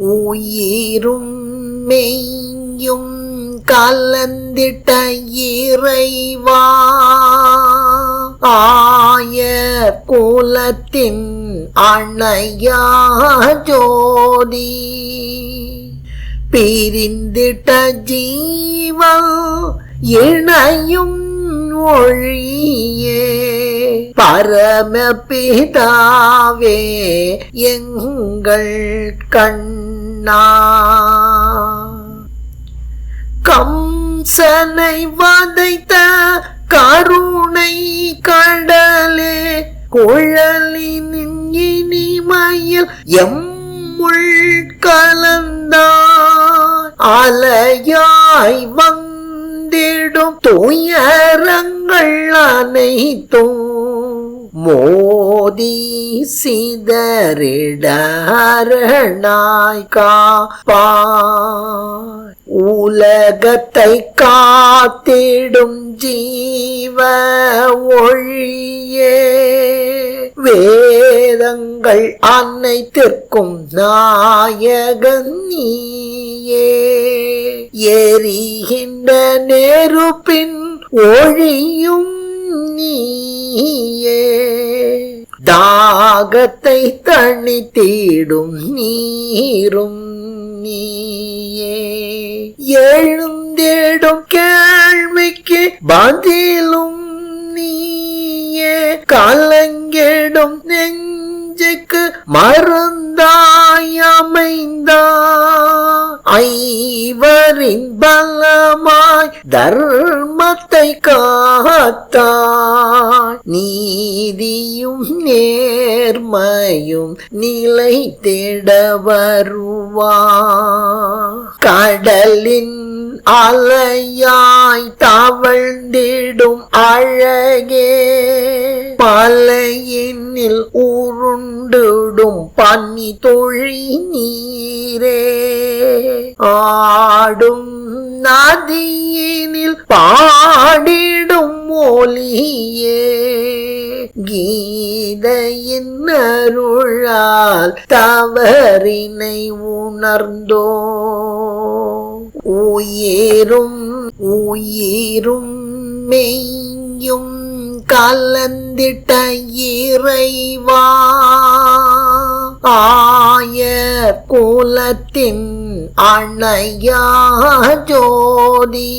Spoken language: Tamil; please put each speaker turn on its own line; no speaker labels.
உயிரும் மெய்யும் கலந்திட்ட இறைவா. ஆய கோலத்தின் அணையா ஜோதி. பிரிந்திட்ட ஜீவன் இணையும் ஒழியே. பரமபிதாவே எங்கள் கண் கண்ணா. கம்சனை வதைத்த கருணை கடலே குழலின் இனிமையில் எம்முள் கலந்தாய் அலையாய் வந்திடும் துயரங்கள் அனைத்தும் மோதி சிதறிடரணாய் காப்பாய் உலகத்தை காத்திடும் ஜீவ ஒழியே. வேதங்கள் அனைத்திற்கும் நாயகன் நீயே. எரிகின்ற நெருப்பின் ஒழியும் நீயே தாகத்தை தணித்திடும் நீரும் நீயே. எழுந்திடும் கேள்விக்கு பதிலும் நீயே. கலங்கிடும் நெஞ்சுக்கு மருந்தாய் அமைந்தா ஐவரின் பலமாய் தர்மத்தை காத்தாய். நீதியும் நேர்மையும் நிலை தேட வருவா கடலின் அலையாய் தவழ்ந்திடும் அழகே. பலையினில் உருண்டுடும் பன்னி தொழி நீரே. பாடும் நதியினில் பாடிடும் மொழியே கீதையின் அருளால் தவறினை உணர்ந்தோ. உயிரும் உயிரும் மெய்யும் கலந்திட்ட இறைவா. ஆய குலத்தின் அணையா ஜோதி.